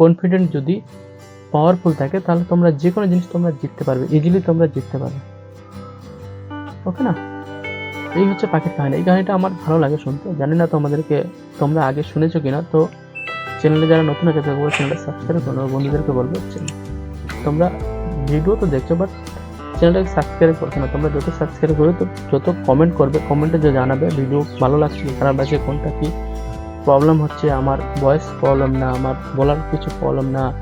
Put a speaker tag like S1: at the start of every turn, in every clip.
S1: Confident যদি powerful থাকে, তাহলে তোমরা যে কোনো জিনিস তোমরা জিততে পারবে ইজিলি তোমরা জিততে পারবে। ওকে না? এই হচ্ছে পাখির কাহিনী। এই কাহিনীটা আমার ভালো লাগে শুনতে। জানি না তোমাদেরকে, তোমরা আগে শুনেছো কিনা, তো চ্যানেলে যারা নতুন আছে, তাদের চ্যানেলটা সাবস্ক্রাইব করো, বন্ধুদেরকে বলব তোমরা ভিডিও তো দেখছ বাট চ্যানেলটাকে সাবস্ক্রাইব করছ না। তোমরা যত সাবস্ক্রাইব করবে, তো যত কমেন্ট করবে কমেন্টে যে জানাবে ভিডিও ভালো লাগছে খারাপ লাগছে, কোনটা কি প্রবলেম হচ্ছে, আমার ভয়েস প্রবলেম না, আমার বলার কিছু প্রবলেম না।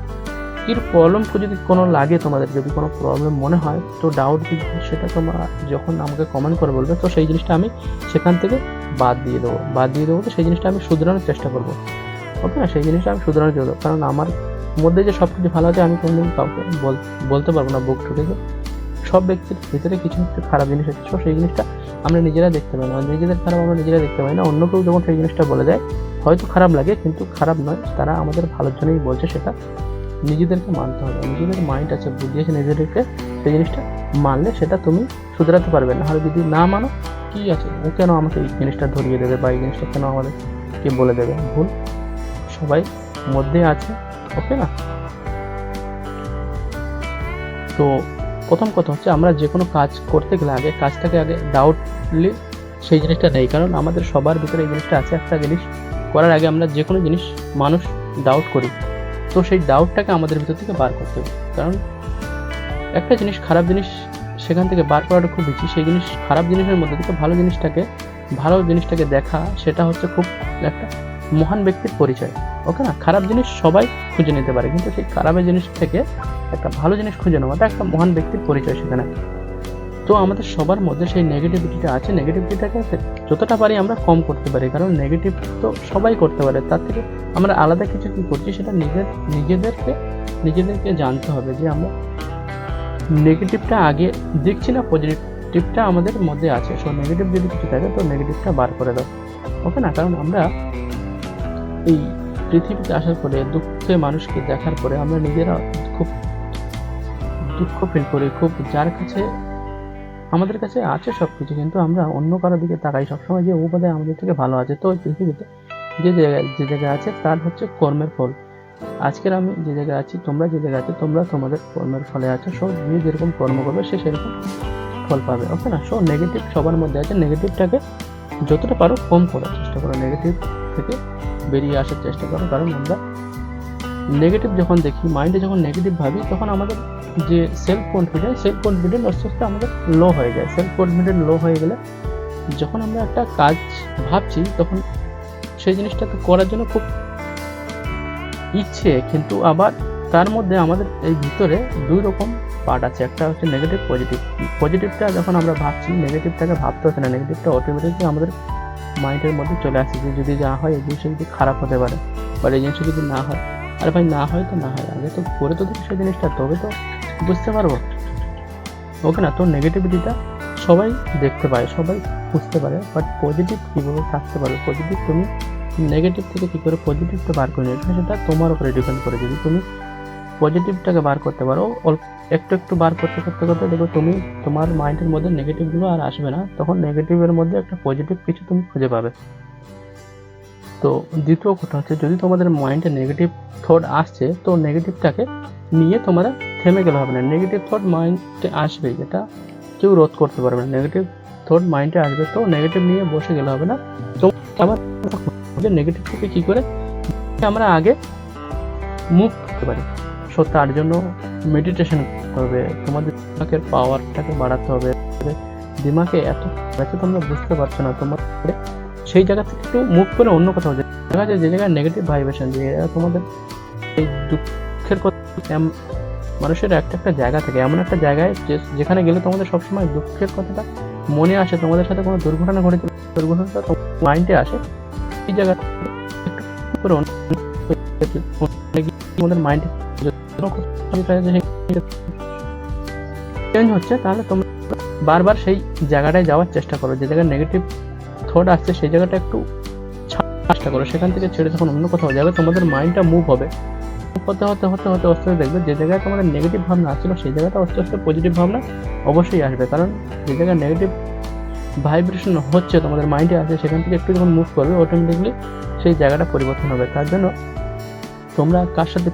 S1: এর প্রবলেম যদি কোনো লাগে তোমাদের, যদি কোনো প্রবলেম মনে হয়, তো ডাউট সেটা তোমরা যখন আমাকে কমেন্ট করে বলবে, তো সেই জিনিসটা আমি সেখান থেকে বাদ দিয়ে দেবো। বাদ দিয়ে দেবো তো সেই জিনিসটা আমি শুধরানোর চেষ্টা করব। ওকে না? সেই জিনিসটা আমি শুধরানোর চেষ্টা কারণ আমার মধ্যে যে সব কিছু ভালো আছে, আমি কোনোদিন কাউকে বল- বলতে পারব না বুক ঠুকে সব ব্যক্তির ভিতরে কিছু কিছু খারাপ জিনিস আছে, তো সেই জিনিসটা আমরা নিজেরা দেখতে পাই না। নিজেদের খারাপ আমরা নিজেরা দেখতে পাই না। অন্য কেউ যখন সেই জিনিসটা বলে দেয়, হয়তো খারাপ লাগে, কিন্তু খারাপ নয়। তারা আমাদের ভালোর জন্যই বলছে সেটা নিজেদেরকে মানতে হবে। নিজেদের মাইন্ড আছে বুদ্ধি আছে নিজেদেরকে সেই জিনিসটা মানলে সেটা তুমি শুধরাতে পারবে না। আর যদি না মানো, কি আছে? ও কেন আমাকে এই জিনিসটা ধরিয়ে দেবে বা এই জিনিসটা কেন আমাদের কে বলে দেবে? ভুল সবাই মধ্যে আছে ওকে না? তো প্রথম কথা হচ্ছে আমরা যে কোনো কাজ করতে গেলে আগে কাজটাকে আগে ডাউটলি সেই জিনিসটা নেই। কারণ আমাদের সবার ভিতরে এই জিনিসটা আছে একটা জিনিস করার আগে আমরা যে কোনো জিনিস মানুষ ডাউট করি। তো সেই ডাউটটাকে আমাদের ভিতর থেকে বার করতে হবে। কারণ একটা জিনিস খারাপ জিনিস সেখান থেকে বার করাটা খুব ইজি সেই জিনিস খারাপ জিনিসের মধ্যে থেকে ভালো জিনিসটাকে ভালো জিনিসটাকে দেখা, সেটা হচ্ছে খুব একটা মহান ব্যক্তির পরিচয়। ওকে না? খারাপ জিনিস সবাই খুঁজে নিতে পারে, কিন্তু সেই খারাপের জিনিস থেকে একটা ভালো জিনিস খুঁজে নেওয়াটা একটা মহান ব্যক্তির পরিচয় সেখানে। তো আমাদের সবার মধ্যে সেই নেগেটিভিটিটা আছে। নেগেটিভিটিটাকে যতটা পারি আমরা কম করতে পারি, কারণ নেগেটিভ তো সবাই করতে পারে। তার থেকে আমরা আলাদা কিছু কি করছি, সেটা নিজের, নিজেদেরকে নিজেদেরকে জানতে হবে যে আমরা নেগেটিভটা আগে দেখছি না পজিটিভটা আমাদের মধ্যে আছে। সো নেগেটিভ যদি কিছু থাকে, তো নেগেটিভটা বার করে দাও। ওকে না? কারণ আমরা এই পৃথিবীতে আসার পরে দুঃখে মানুষকে দেখার পরে আমরা নিজেরা খুব দুঃখ ফিল করি। খুব যার কাছে, আমাদের কাছে আছে সব কিছু কিন্তু আমরা অন্য কারোর দিকে তাকাই। সবসময় যে ও বোধহয় আমাদের থেকে ভালো আছে, তো পৃথিবীতে যে জায়গায় যে জায়গায় আছে তার হচ্ছে কর্মের ফল। আজকের আমি যে জায়গায় আছি, তোমরা যে জায়গায় আছো, তোমরা তোমাদের কর্মের ফলে আছো। সব যে যেরকম কর্ম করবে, সে সেরকম ফল পাবে। ওকে না? সো নেগেটিভ সবার মধ্যে আছে। নেগেটিভটাকে যতটা পারো কম করার চেষ্টা করো। নেগেটিভ থেকে বেরিয়ে আসার চেষ্টা করো। কারণ আমরা নেগেটিভ যখন দেখি মাইন্ডে যখন নেগেটিভ ভাবি, তখন আমাদের যে সেলফ কনফিডেন্স সেলফ কনফিডেন্স আস্তে আস্তে আমাদের লো হয়ে যায়। সেলফ কনফিডেন্স লো হয়ে গেলে যখন আমরা একটা কাজ ভাবছি, তখন সেই জিনিসটাকে করার জন্য খুব ইচ্ছে, কিন্তু আবার তার মধ্যে আমাদের এই ভিতরে দুই রকম পার্ট আছে। একটা হচ্ছে নেগেটিভ পজিটিভ পজিটিভটা যখন আমরা ভাবছি নেগেটিভটাকে ভাবতে হচ্ছে না। নেগেটিভটা অটোমেটিকলি আমাদের মাইন্ডের মধ্যে চলে আসে যে যদি যা হয়, এই জিনিসটা যদি খারাপ হতে পারে, বা এই জিনিসটা যদি না হয়, আরে ভাই না হয় তো না হয়, আগে তো করে তো দেখি সেই জিনিসটা, তবে তো বুঝতে পারব। ওকে না, তো নেগেটিভিটিটা সবাই দেখতে পায় সবাই বুঝতে পারে বাট পজিটিভ কীভাবে থাকতে পারবে? পজিটিভ তুমি নেগেটিভ থেকে কী করে পজিটিভটা বার করে নিয়ে সেটা তোমার উপরে ডিপেন্ড করে, যদি তুমি পজিটিভটাকে বার করতে পারো, অল্প একটু একটু বার করতে করতে করতে দেখো তুমি তোমার মাইন্ডের মধ্যে নেগেটিভগুলো আর আসবে না। তখন নেগেটিভের মধ্যে একটা পজিটিভ কিছু তুমি খুঁজে পাবে। তো দ্বিতীয় কথা হচ্ছে, যদি তোমাদের মাইন্ডে নেগেটিভ থট আসছে, তো নেগেটিভটাকে নিয়ে তোমরা থেমে গেলে হবে না। নেগেটিভ থট মাইন্ডে আসবে, যেটা কেউ রোধ করতে পারবে না। নেগেটিভ থট মাইন্ডে আসবে, তো নেগেটিভ নিয়ে বসে গেলে হবে না। তো আবার নেগেটিভ থেকে কী করে আমরা আগে মুভ করতে পারি। সো তার জন্য মেডিটেশন করতে হবে তোমাদের দিমাগের পাওয়ারটাকে বাড়াতে হবে। দিমাগে এত আছে তোমরা বুঝতে পারছ না। তোমার সেই জায়গা থেকে একটু মুভ করে অন্য কোথাও যায় দেখা যায় যে জায়গায় নেগেটিভ ভাইব্রেশন যে তোমাদের এই দুঃখের কথা মানুষের একটা একটা জায়গা থেকে, এমন একটা জায়গায় যে যেখানে গেলে তোমাদের সবসময় দুঃখের কথাটা মনে আসে, তোমাদের সাথে কোনো দুর্ঘটনা ঘটেছে, দুর্ঘটনাটা মাইন্ডে আসে এই জায়গা তোমাদের মাইন্ডে চেঞ্জ হচ্ছে, তাহলে তোমরা বারবার সেই জায়গাটায় যাওয়ার চেষ্টা করো। যে জায়গায় নেগেটিভ থট আসছে, সেই জায়গাটা একটু চেষ্টা করো। সেখান থেকে ছেড়ে যখন অন্য কোথাও যাবে, তোমাদের মাইন্ডটা মুভ হবে। হতে হতে হতে হতে, আস্তে দেখবে যে জায়গায় তোমাদের নেগেটিভ ভাবনা আসছিল, সেই জায়গাটা আস্তে আস্তে পজিটিভ ভাবনা অবশ্যই আসবে। কারণ যে জায়গায় নেগেটিভ ভাইব্রেশন হচ্ছে, তোমাদের মাইন্ডে আছে, সেখান থেকে একটু যখন মুভ করবে অটোমেটিকলি সেই জায়গাটা পরিবর্তন হবে। তার জন্য তোমরা কার সাথে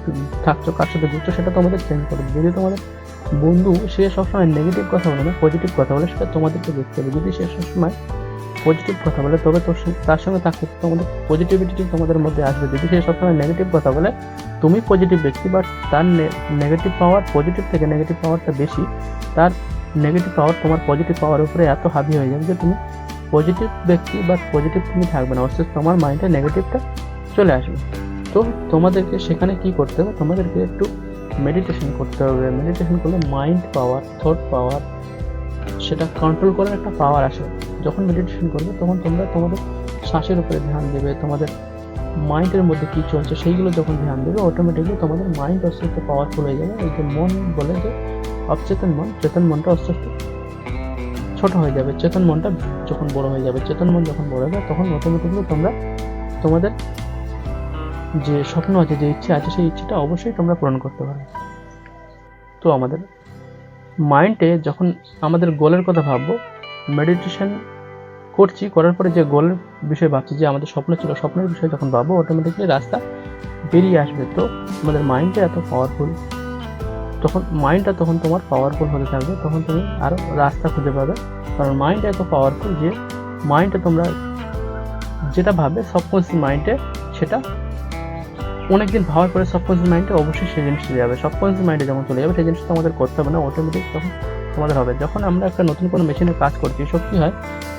S1: থাকছো, কার সাথে ঘুরছো, সেটা তোমাদের চেঞ্জ করে যদি তোমাদের বন্ধু সে সবসময় নেগেটিভ কথা বলে না পজিটিভ কথা বলে, সেটা তোমাদেরকে দেখতে হবে। যদি সে সবসময় পজিটিভ কথা বলে, তবে তোর তার সঙ্গে থাকতে তোমাদের পজিটিভিটি তোমাদের মধ্যে আসবে। যদি সে সবসময় নেগেটিভ কথা বলে, তুমি পজিটিভ ব্যক্তি বাট তার নেগেটিভ পাওয়ার পজিটিভ থেকে নেগেটিভ পাওয়ারটা বেশি, তার নেগেটিভ পাওয়ার তোমার পজিটিভ পাওয়ার উপরে এত হাবি হয়ে যাবে যে তুমি পজিটিভ ব্যক্তি বা পজিটিভ তুমি থাকবে না। অর্থাৎ তোমার মাইন্ডে নেগেটিভটা চলে আসবে। তো তোমাদেরকে সেখানে কি করতে হবে? তোমাদেরকে একটু মেডিটেশন করতে হবে। মেডিটেশন করলে মাইন্ড পাওয়ার থট পাওয়ার সেটা কন্ট্রোল করার একটা পাওয়ার আসে। যখন মেডিটেশন করবে, তখন তোমরা তোমাদের শ্বাসের উপরে ধ্যান দেবে, তোমাদের মাইন্ডের মধ্যে কী চলছে সেইগুলো যখন ধ্যান দেবে অটোমেটিকলি তোমাদের মাইন্ড আস্তে আস্তে পাওয়ারফুল হয়ে যাবে। এই যে মন বলে যে অবচেতন মন, চেতন মনটা আস্তে আস্তে ছোট হয়ে যাবে। চেতন মনটা যখন বড় হয়ে যাবে, চেতন মন যখন বড় হবে তখন অটোমেটিকলি তোমরা তোমাদের যে স্বপ্ন আছে, যে ইচ্ছে আছে, সেই ইচ্ছেটা অবশ্যই তোমরা পূরণ করতে পারবে তো আমাদের মাইন্ডে যখন আমাদের গোলের কথা ভাববো মেডিটেশন করছি, করার পরে যে গোলের বিষয় ভাবছি, যে আমাদের স্বপ্ন ছিল, স্বপ্নের বিষয়ে যখন ভাববো অটোমেটিকলি রাস্তা বেরিয়ে আসবে। তো আমাদের মাইন্ডটা এত পাওয়ারফুল তখন মাইন্ডটা তখন তোমার পাওয়ারফুল হতে থাকবে, তখন তুমি আরও রাস্তা খুঁজে পাবে। কারণ মাইন্ড এত পাওয়ারফুল যে মাইন্ডে তোমরা যেটা ভাবে সাবকনসিয়াস মাইন্ডে সেটা অনেকদিন ভাবার পরে সাবকনসিয়াস মাইন্ডে অবশ্যই সেই জিনিসটা যাবে। সাবকনসিয়াস মাইন্ডে যখন চলে যাবে, সেই জিনিসটা আমাদের করতে হবে না। অটোমেটিক তখন আমাদের হবে। যখন আমরা একটা নতুন কোনো মেশিনে কাজ করছি সব হয়?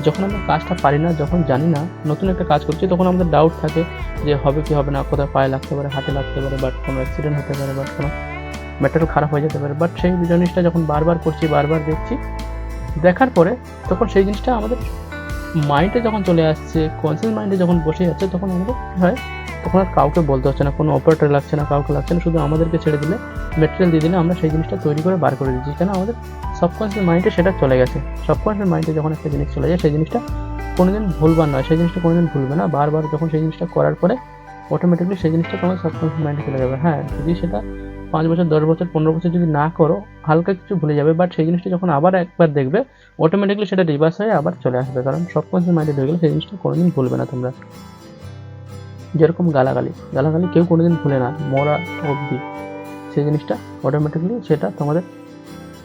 S1: যখন আমরা কাজটা পারি না, যখন জানি না, নতুন একটা কাজ করছি, তখন আমাদের ডাউট থাকে যে হবে কি হবে না, কোথায় পায়ে লাগতে পারে, হাতে লাগতে পারে বাট কোনো অ্যাক্সিডেন্ট হতে পারে বাট কোনো ম্যাটেরিয়াল খারাপ হয়ে যেতে পারে। বাট সেই জিনিসটা যখন বারবার করছি, বারবার দেখছি, দেখার পরে তখন সেই জিনিসটা আমাদের মাইন্ডে যখন চলে আসছে কনসিয়াস মাইন্ডে যখন বসে যাচ্ছে, তখন আমাদের কী হয়? তখন আর কাউকে বলতে হচ্ছে না, কোনো অপারেটর লাগছে না, কাউকে লাগছে না, শুধু আমাদেরকে ছেড়ে দিলে মেটেরিয়াল দিয়ে দিলে আমরা সেই জিনিসটা তৈরি করে বার করে দিচ্ছি, কেন আমাদের সাবকনসিয়াস মাইন্ডে সেটা চলে গেছে। সাবকনসিয়াস মাইন্ডে যখন একটা জিনিস চলে যায়, সেই জিনিসটা কোনোদিন ভুলবার নয়, সেই জিনিসটা কোনোদিন ভুলবে না, বারবার যখন সেই জিনিসটা করার পরে অটোমেটিকলি সেই জিনিসটা তোমার সাবকনসিয়াস মাইন্ডে চলে যাবে। হ্যাঁ যদি সেটা পাঁচ বছর, দশ বছর, পনেরো বছর যদি না করো, হালকা কিছু ভুলে যাবে বাট সেই জিনিসটা যখন আবার একবার দেখবে অটোমেটিকলি সেটা রিভার্স হয়ে আবার চলে আসবে, কারণ সাবকনসিয়াস মাইন্ডে ঢুকে গেলে সেই জিনিসটা কোনোদিন ভুলবে না তোমরা। যেরকম গালাগালি। গালাগালি কেউ কোনোদিন ভুলে না, মরা অবধি। সেই জিনিসটা অটোমেটিকলি সেটা তোমাদের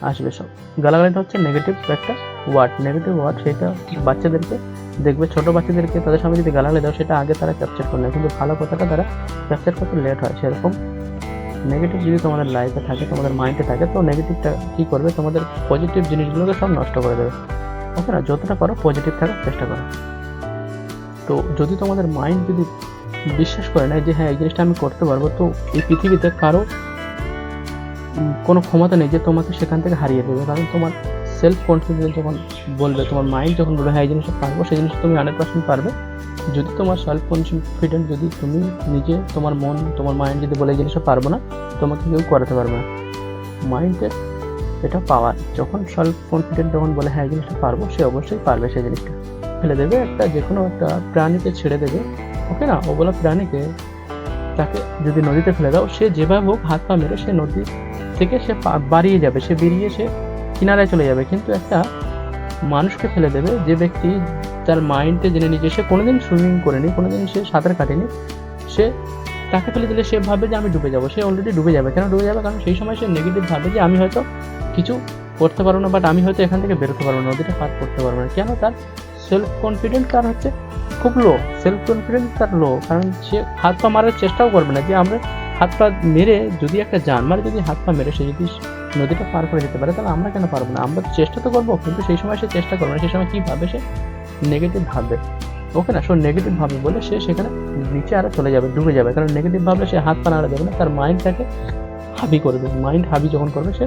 S1: আসবে সব। গালাগালিটা হচ্ছে নেগেটিভ একটা ওয়ার্ড নেগেটিভ ওয়ার্ড সেটা বাচ্চাদেরকে দেখবে, ছোটো বাচ্চাদেরকে তাদের সামনে যদি গালাগালি দাও, সেটা আগে তারা ক্যাপচার করে নেয় কিন্তু ভালো কথাটা তারা ক্যাপচার করতে লেট হয়। সেরকম নেগেটিভ যদি তোমাদের লাইফে থাকে, তোমাদের মাইন্ডে থাকে, তো নেগেটিভটা কী করবে? তোমাদের পজিটিভ জিনিসগুলোকে সব নষ্ট করে দেবে। ওকে না? যতটা পারো পজিটিভ থাকার চেষ্টা করো। তো যদি তোমাদের মাইন্ড যদি বিশ্বাস করে না যে হ্যাঁ এই জিনিসটা আমি করতে পারব। তো এই পৃথিবীতে কারও কোনো ক্ষমতা নেই যে তোমাকে সেখান থেকে হারিয়ে দেবে কারণ তোমার সেলফ কনফিডেন্স যখন বলবে, তোমার মাইন্ড যখন বলবে হ্যাঁ এই জিনিসটা পারব, সেই জিনিসটা তুমি হান্ড্রেড পার্সেন্ট পারবে। যদি তোমার সেলফ কনফিডেন্ট যদি তুমি নিজে, তোমার মন, তোমার মাইন্ড যদি বলে এই জিনিসটা পারব না, তোমাকে কেউ করাতে পারবে না। মাইন্ডের এটা পাওয়ার যখন সেলফ কনফিডেন্ট যখন বলে হ্যাঁ এই জিনিসটা পারব, সে অবশ্যই পারবে সেই জিনিসটা। ফেলে দেবে একটা যে কোনো একটা প্রাণীকে ছেড়ে দেবে। ওকে না ওগুলো প্রাণীকে তাকে যদি নদীতে ফেলে দাও, সে যেভাবে হোক হাত পা মেরে সে নদী থেকে সে বাড়িয়ে যাবে, সে বেরিয়ে সে কিনারায় চলে যাবে। কিন্তু একটা মানুষকে ফেলে দেবে, যে ব্যক্তি তার মাইন্ডে জেনে নিজে সে কোনোদিন সুইমিং করেনি, কোনোদিন সে সাঁতার কাটেনি, সে তাকে ফেলে দিলে সে ভাবে যে আমি ডুবে যাব, সে অলরেডি ডুবে যাবে। কেন ডুবে যাবে? কারণ সেই সময় সে নেগেটিভ ভাবে যে আমি হয়তো কিছু করতে পারব না বাট আমি হয়তো এখান থেকে বেরোতে পারব না, নদীটা পার করতে পারব না। কেন তার সেলফ কনফিডেন্ট তার হচ্ছে খুব লো সেলফ কনফিডেন্স তার লো কারণ সে হাত পা মারার চেষ্টাও করবে না। যে আমরা হাত পা মেরে যদি একটা যান মানে যদি হাত পা মেরে সে যদি নদীটা পার করে যেতে পারে, তাহলে আমরা কেন পারব না? আমরা চেষ্টা তো করব, কিন্তু সেই সময় সে চেষ্টা করবে না। সেই সময় কী ভাবে? সে নেগেটিভ ভাববে ওকে না? সে নেগেটিভ ভাববে বলে সে সেখানে নিচে আরও চলে যাবে ডুবে যাবে। কারণ নেগেটিভ ভাবলে সে হাত পা নাড়া যাবে না, তার মাইন্ডটাকে হাবি করবে মাইন্ড হাবি যখন করবে, সে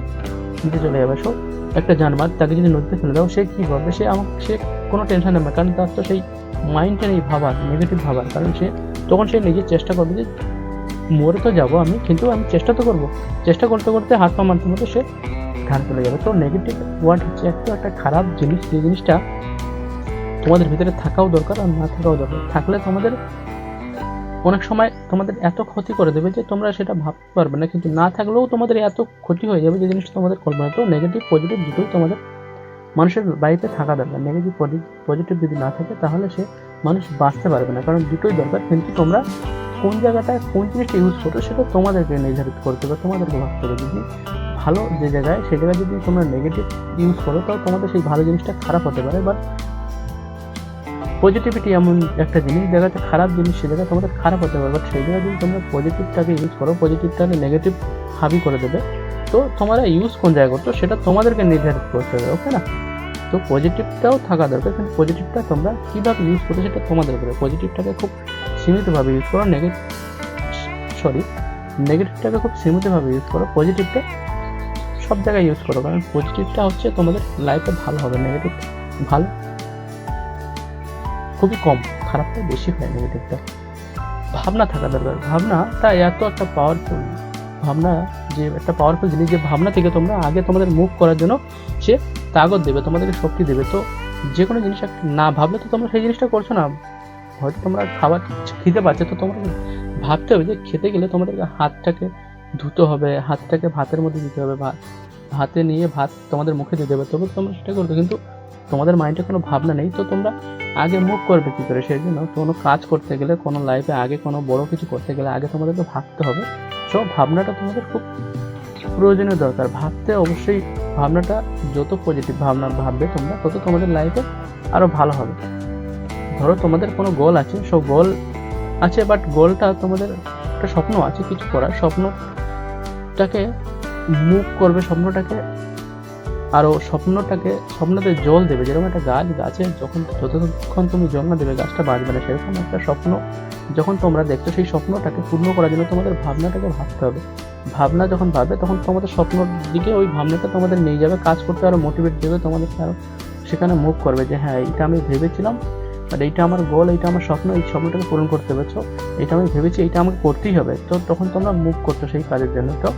S1: নিচে চলে যাবে। সো, একটা জানবার তাকে যদি নদীতে ফেলে দাও, সে কী করবে? সে আমাকে, সে কোনো টেনশন নেবে কারণ তার তো সেই মাইন্ডটা নেই ভাবার? নেগেটিভ ভাবার। কারণ সে, তখন সে নিজে চেষ্টা করবে যে, মরে তো যাব আমি, কিন্তু আমি চেষ্টা তো করব। চেষ্টা করতে করতে হাত পা মারতে মারতে সে ধান চলে যাবে। তো নেগেটিভ ওয়ার্ড হচ্ছে একটা একটা খারাপ জিনিস। যে জিনিসটা তোমাদের ভিতরে থাকাও দরকার আর না থাকাও দরকার। থাকলে তোমাদের অনেক সময় তোমাদের এত ক্ষতি করে দেবে যে তোমরা সেটা ভাবতে পারবে না। কিন্তু না থাকলেও তোমাদের এত ক্ষতি হয়ে যাবে যে জিনিসটা তোমাদের কল্পনা। তো নেগেটিভ পজিটিভ দুটোই তোমাদের মানুষের বাড়িতে থাকা দরকার। নেগেটিভ পজিটিভ যদি না থাকে, তাহলে সে মানুষ বাঁচতে পারবে না। কারণ দুটোই দরকার। কিন্তু তোমরা কোন জায়গাটায় কোন জিনিসটা ইউজ করো সেটা তোমাদেরকে নির্ধারিত করতে হবে, তোমাদেরকে ভাবতে হবে। যদি ভালো যে জায়গায়, সে জায়গায় যদি তোমরা নেগেটিভ ইউজ করো তাহলে তোমাদের সেই ভালো জিনিসটা খারাপ হতে পারে। বাট পজিটিভিটি এমন একটা জিনিস জায়গাতে খারাপ জিনিস, সে জায়গায় তোমাদের খারাপ হতে পারে। বাট সেই জায়গায় যদি তোমরা পজিটিভটাকে ইউজ করো পজিটিভটাকে নেগেটিভ হাবি করে দেবে। তো তোমরা ইউজ কোন জায়গায় করছ সেটা তোমাদেরকে নির্ধারিত করতে হবে ওকে না? তো পজিটিভটাও থাকা দরকার কিন্তু পজিটিভটা তোমরা কীভাবে ইউজ করো সেটা তোমাদের উপরে। পজিটিভটাকে খুব সীমিতভাবে ইউজ করো নেগেটিভ সরি নেগেটিভটাকে খুব সীমিতভাবে ইউজ করো পজিটিভটা সব জায়গায় ইউজ করো, কারণ পজিটিভটা হচ্ছে তোমাদের লাইফে ভালো হবে নেগেটিভ ভালো, খুবই কম, খারাপটা বেশি হয় নেগেটিভটা ভাবনা থাকা দরকার ভাবনাটা এত একটা পাওয়ারফুল ভাবনা যে একটা পাওয়ারফুল জিনিস, যে ভাবনা থেকে তোমরা আগে তোমাদের মুভ করার জন্য সে তাগত দেবে, তোমাদেরকে শক্তি দেবে। তো যে কোনো জিনিস না ভাবলে তো তোমরা সেই জিনিসটা করছ না। হয়তো তোমরা খাবার খেতে পারছ, তো তোমরা ভাবতে হবে যে খেতে গেলে তোমাদেরকে হাতটাকে ধুতে হবে, হাতটাকে ভাতের মধ্যে দিতে হবে, ভাত হাতে নিয়ে ভাত তোমাদের মুখে দিতে হবে, তবে তোমরা সেটা করবে। কিন্তু তোমাদের মাইন্ডে কোনো ভাবনা নেই, তো তোমরা আগে মুভ করবে কী করে? সেই জন্য কোনো কাজ করতে গেলে, কোনো লাইফে আগে কোনো বড় কিছু করতে গেলে আগে তোমাদেরকে ভাবতে হবে। সব ভাবনাটা তোমাদের খুব প্রয়োজনীয় দরকার। ভাবতে অবশ্যই ভাবনাটা যত পজিটিভ ভাবনা ভাববে তোমরা, তত তোমাদের লাইফে আরও ভালো হবে। ধরো তোমাদের কোনো গোল আছে সব গোল আছে বাট গোলটা তোমাদের একটা স্বপ্ন আছে কিছু করার। স্বপ্নটাকে মুভ করবে, স্বপ্নটাকে আরও স্বপ্নটাকে, স্বপ্নতে জল দেবে, যেরকম একটা গাছ, গাছে যখন, যতক্ষণ তুমি না দেবে, গাছটা বাঁচবে না, সেরকম একটা স্বপ্ন যখন তোমরা দেখছ, সেই স্বপ্নটাকে পূর্ণ করার জন্য তোমাদের ভাবনাটাকে ভাবতে হবে। ভাবনা যখন ভাববে, তখন তোমাদের স্বপ্নর দিকে ওই ভাবনাটা তোমাদের নিয়ে যাবে, কাজ করতে আরও মোটিভেট দেবে, তোমাদেরকে আরও সেখানে মুভ করবে যে হ্যাঁ এইটা আমি ভেবেছিলাম বাট এইটা আমার গোল এইটা আমার স্বপ্ন, এই স্বপ্নটাকে পূরণ করতে পারছ এটা আমি ভেবেছি, এইটা আমাকে করতেই হবে। তো তখন তোমরা মুভ করছ সেই কাজের জন্য। তো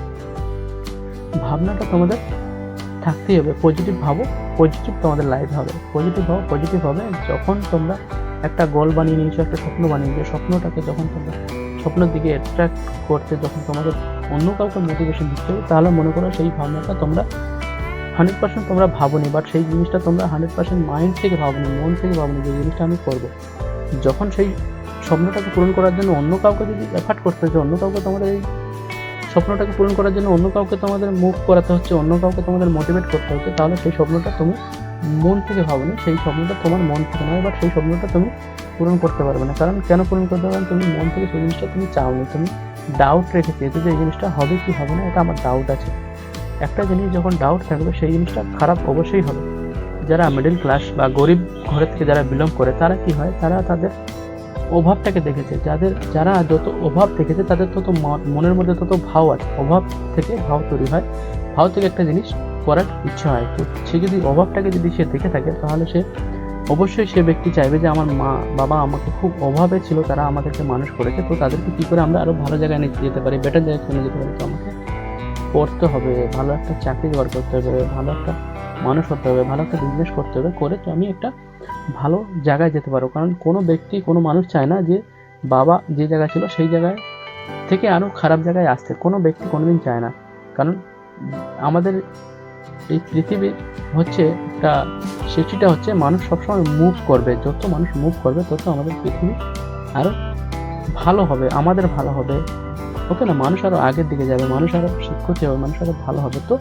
S1: ভাবনাটা তোমাদের থাকতেই হবে। পজিটিভ ভাবো পজিটিভ তোমাদের লাইফ হবে। পজিটিভ ভাবো পজিটিভ হবে। যখন তোমরা একটা গোল বানিয়ে নিয়েছো, একটা স্বপ্ন বানিয়ে নিয়েছো, স্বপ্নটাকে যখন তোমরা স্বপ্নের দিকে অ্যাট্রাক্ট করতে যখন তোমাদের অন্য কাউকে মোটিভেশন দিচ্ছে, তাহলে মনে করো সেই ভাবনাটা তোমরা হান্ড্রেড পার্সেন্ট তোমরা ভাবোনি বাট সেই জিনিসটা তোমরা হান্ড্রেড পার্সেন্ট মাইন্ড থেকে ভাবনি, মন থেকে ভাবনি যে জিনিসটা আমি করব। যখন সেই স্বপ্নটাকে পূরণ করার জন্য অন্য কাউকে যদি এফার্ট করতে হচ্ছে অন্য কাউকে তোমাদের এই স্বপ্নটাকে পূরণ করার জন্য অন্য কাউকে তোমাদের মুভ করাতে হচ্ছে, অন্য কাউকে তোমাদের মোটিভেট করতে হচ্ছে, তাহলে সেই স্বপ্নটা তুমি মন থেকে ভাবোনি সেই স্বপ্নটা তোমার মন থেকে নয় বাট সেই স্বপ্নটা তুমি পূরণ করতে পারবে না। কারণ কেন পূরণ করতে পারবে না? তুমি মন থেকে সেই জিনিসটা তুমি চাওনি তুমি ডাউট রেখে চেয়েছো যে এই জিনিসটা হবে কি হবে না, এটা আমার ডাউট আছে। একটা জিনিস যখন ডাউট থাকবে, সেই জিনিসটা খারাপ অবশ্যই হবে। যারা মিডল ক্লাস বা গরিব ঘরের থেকে যারা বিলং করে, তারা কি হয়? তারা তাদের অভাবটাকে দেখেছে। যাদের, যারা যত অভাব দেখেছে, তাদের তত মনের মধ্যে তত ভাও আছে। অভাব থেকে ভাব তৈরি হয়। ভাও থেকে একটা জিনিস করার ইচ্ছা হয়। তো সে যদি অভাবটাকে যদি সে দেখে থাকে, তাহলে সে অবশ্যই সে ব্যক্তি চাইবে যে, আমার মা, বাবা আমাকে খুব অভাবে ছিল, তারা আমাদেরকে মানুষ করেছে। তো তাদেরকে কী করে আমরা আরও ভালো জায়গায় নিয়ে যেতে পারি বেটার জায়গায় নিয়ে যেতে পারি? তো আমাকে পড়তে হবে। ভালো একটা চাকরি জোগাড় করতে হবে। ভালো একটা মানুষ হতে হবে, ভালো একটা বিজনেস করতে হবে, করে তো আমি একটা ভালো জায়গায় যেতে পারো। কারণ কোনো ব্যক্তি, কোনো মানুষ চায় না যে বাবা যে জায়গায় ছিল সেই জায়গায় থেকে আরও খারাপ জায়গায় আসতে। কোনো ব্যক্তি কোনোদিন চায় না। কারণ আমাদের এই পৃথিবী হচ্ছে একটা, সৃষ্টিটা হচ্ছে মানুষ সবসময় মুভ করবে। যত মানুষ মুভ করবে, তত আমাদের পৃথিবী আরও ভালো হবে, আমাদের ভালো হবে। ওকে না? মানুষ আরও আগের দিকে যাবে, মানুষ আরও শিক্ষিত হবে, মানুষ আরও ভালো হবে। তো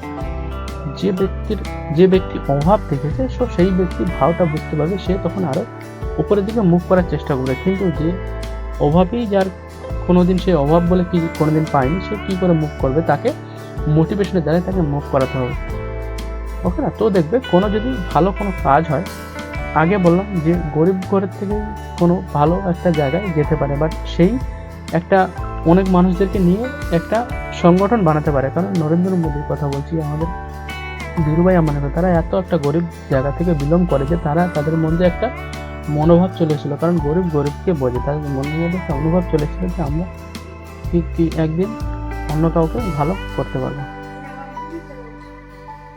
S1: যে ব্যক্তির, যে ব্যক্তি অভাব দেখেছে, সো সেই ব্যক্তি ভাওটা বুঝতে পারবে, সে তখন আরও উপরের দিকে মুভ করার চেষ্টা করবে। কিন্তু যে অভাবেই যার কোনোদিন সে অভাব বলে কি কোনোদিন পায়নি, সে কী করে মুভ করবে, তাকে মোটিভেশনের দ্বারা তাকে মুভ করাতে হবে। ওকে না? তো দেখবে কোনো যদি ভালো কোনো কাজ হয়, আগে বললাম যে গরিব ঘরের থেকে কোনো ভালো একটা জায়গায় যেতে পারে বাট সেই একটা অনেক মানুষদেরকে নিয়ে একটা সংগঠন বানাতে পারে। কারণ নরেন্দ্র মোদীর কথা বলছি, আমাদের ধীরুভাই আম্বানি তারা এত একটা গরিব জায়গা থেকে বিলং করে যে তারা তাদের মধ্যে একটা মনোভাব চলে এসেছিল। কারণ গরিব গরিবকে বোঝে তাদের মনের মধ্যে একটা অনুভব চলে এসেছিল যে আমরা ঠিক একদিন অন্য কাউকে ভালো করতে পারব।